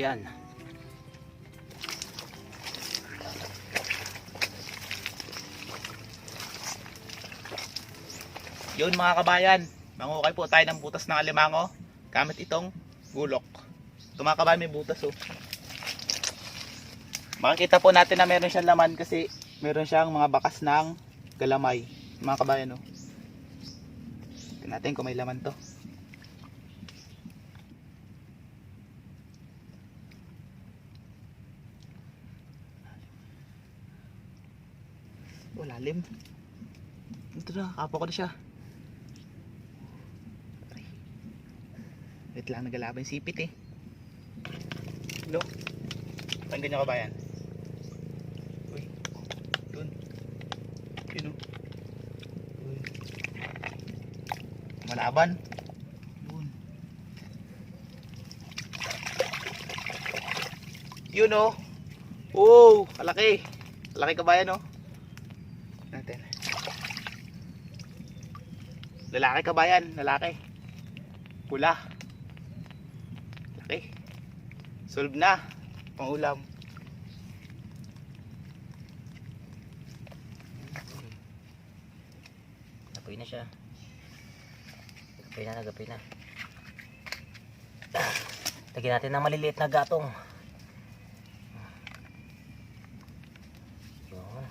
Yan. Yun mga kabayan, mangukay po tayo ng butas ng alimango gamit itong gulok. Ito mga kabayan may butas oh. Makikita po natin na meron siyang laman kasi meron siyang mga bakas ng galamay. Mga kabayan oh. Tingnan natin kung may laman to. Oh, lalim. Ito na, kapo ko na siya. Wait lang, nagalaban yung sipit eh. Look. Saan ganyan kabayan? Uy. Dun. Yun o. Uy. Malaban. Dun. Yun o. Oh, kalaki. Kalaki kabayan o. Natin. Lalaki kabayan, lalaki. Pula. Laki. Solve na. Pangulam. Napoy na siya. Nagapoy na, nagapoy na. Lagyan natin ng maliliit na gatong. Yun.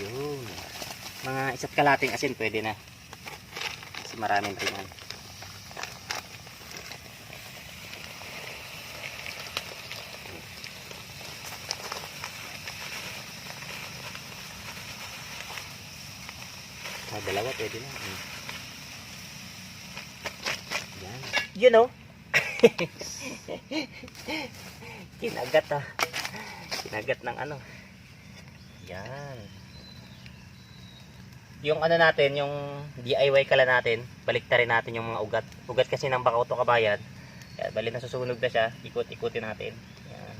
Yun. Mga isa't kalating asin pwede na. Kasi maraming ringan. Ah, dalawa pwede na. Mm. Yan. You know. Kinagat ah. Kinagat ng ano. Yan. Yung ano natin, yung DIY kala natin, baliktarin natin yung mga ugat. Ugat kasi ng bakauto kabayan. Yan, bali na susunog na siya, ikot-ikutin natin. Yan.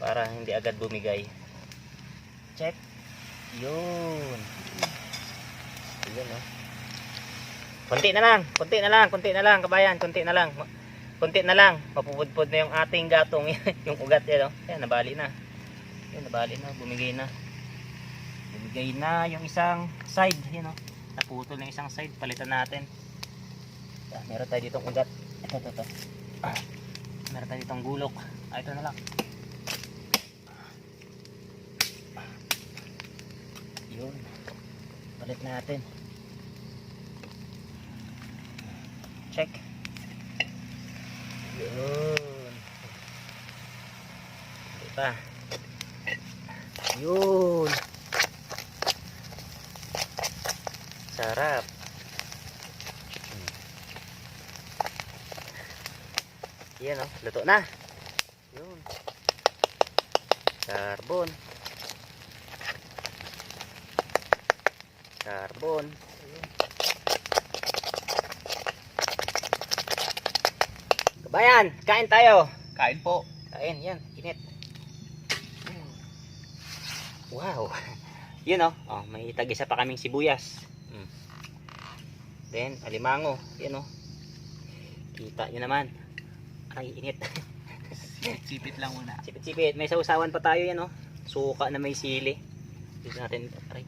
Para hindi agad bumigay. Check. Yun. Yun oh. Kunti na lang, kunti na lang, kunti na lang kabayan, kunti na lang. Kunti na lang, mapupudpud na yung ating gatong, yung ugat yan oh. Yan, nabali na. Yan, nabali na, bumigay na. Bumigay na yung isang side, yan oh. Naputol na isang side, palitan natin. Yan, meron tayo ditong ugat. Ito, ito, ito. Ah, meron tayo ditong gulok. Ah, ito na lang. Yun. Palit natin. Check. Yun. Ito. Yun. Sarap. Hmm. Yan o, luto na. Yun. Carbon. Carbon. Kabayan, kain tayo. Kain po. Kain, yan, init. Wow. Yun oh. oh may tag-isa pa kaming sibuyas. Mm. Then, alimango. Yan oh. Kita nyo naman. Ay, init. Sipit lang muna. Sipit-sipit. May sausawan pa tayo yan oh. Suka na may sili. Dito natin, aray.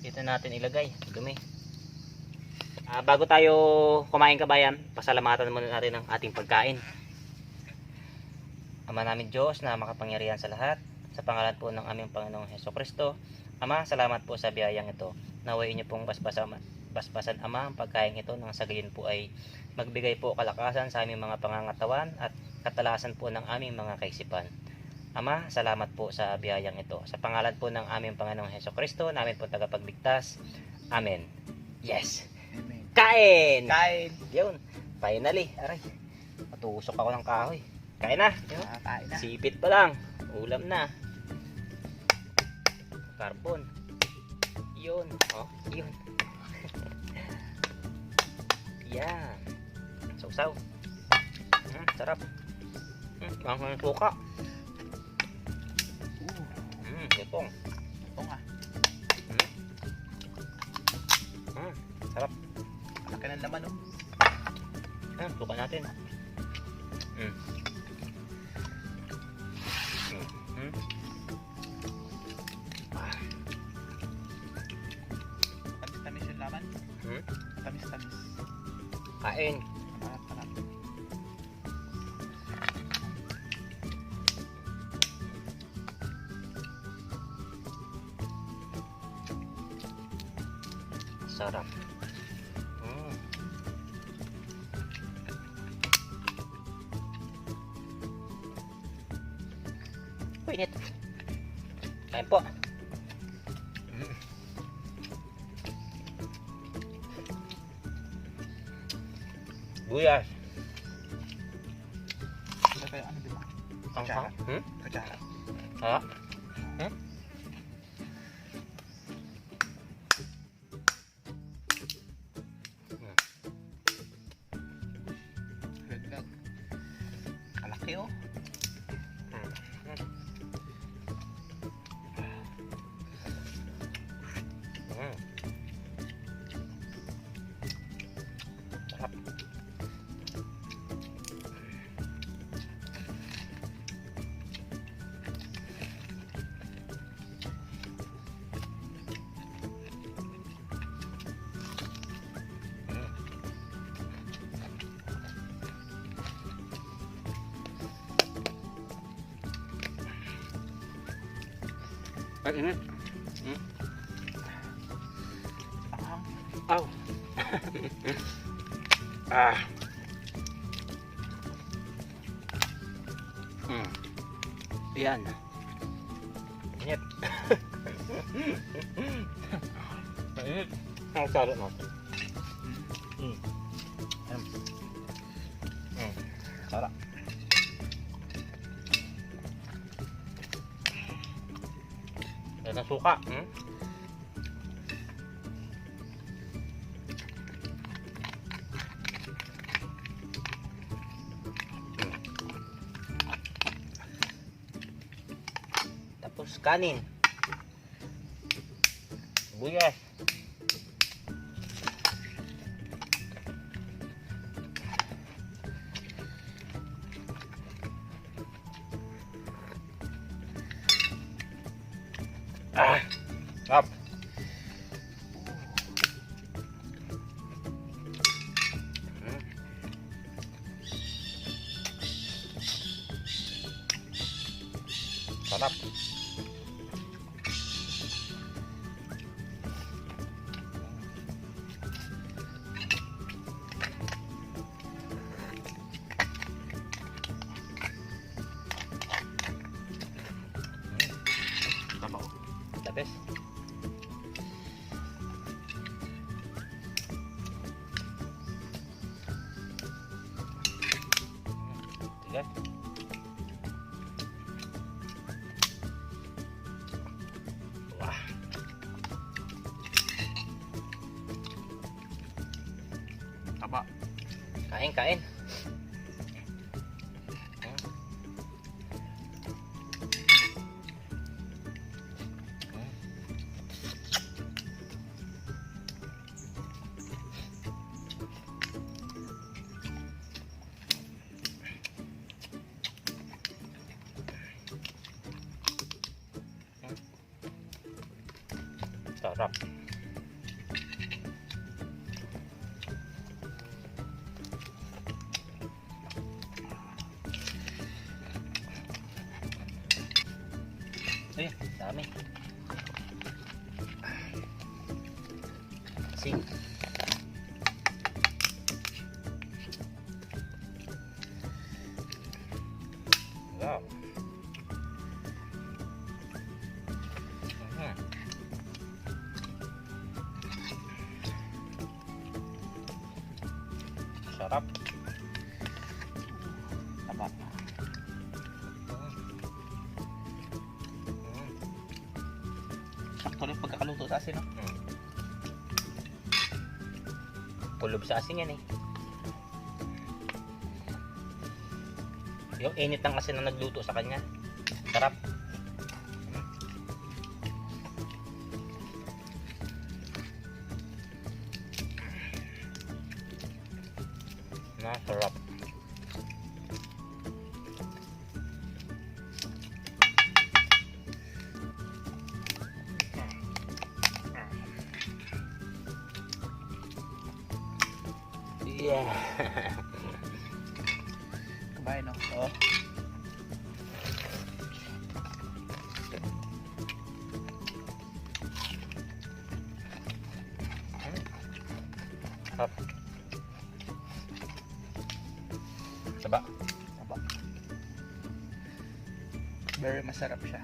Dito natin ilagay. Dumi. Ah, bago tayo kumain kabayan, pasalamatan muna natin ang ating pagkain. Ama namin Diyos na makapangyarihan sa lahat, sa pangalan po ng aming Panginoong Heso Kristo. Ama, salamat po sa biyayang ito. Naway inyo pong basbasan, basbasan Ama ang pagkain ito nang sa gayon po ay magbigay po kalakasan sa aming mga pangangatawan at katalasan po ng aming mga kaisipan. Ama, salamat po sa biyayang ito. Sa pangalan po ng aming Panginoong Heso Kristo, namin po tagapagligtas. Amen. Yes! Amen. Kain! Kain. Yun. Finally. Aray. Matusok ako ng kahoy. Kain na. Yun. Ah, kain na. Sipit pa lang. Ulam na. Carbon. Yun. Oh, yun. Yan. Sausaw. Hmm, Sarap. Hmm, ang ang suka. Hmm, gutong. ito nga. Hmm, sarap. Laki ng laman oh. Hmm, suka natin. Hmm. Hmm. Hmm. Ah, Tamis-tamis yung laman. Hmm? Tamis-tamis. Kain. Sarap. Hmm. Uy, init. Kain po. Mm. Buyas. Kayo ano diba? Ang sarap. Hmm? Kutsara. Ha? Hmm? Kalaki oh. Ay, init. Anghang. Aw. ah. Hmm. Yan. Init. Init. Ang sarap natin. Hmm. Hmm. Sarap. Suka. Hmm? Tapos kanin. Buyas. Up. Kain, Eh, sa asin, no? Mm. Kulob sa asin yan eh. Yung init lang kasi na nagluto sa kanya. Sarap. Sarap. Saba. Aba. Very masarap siya.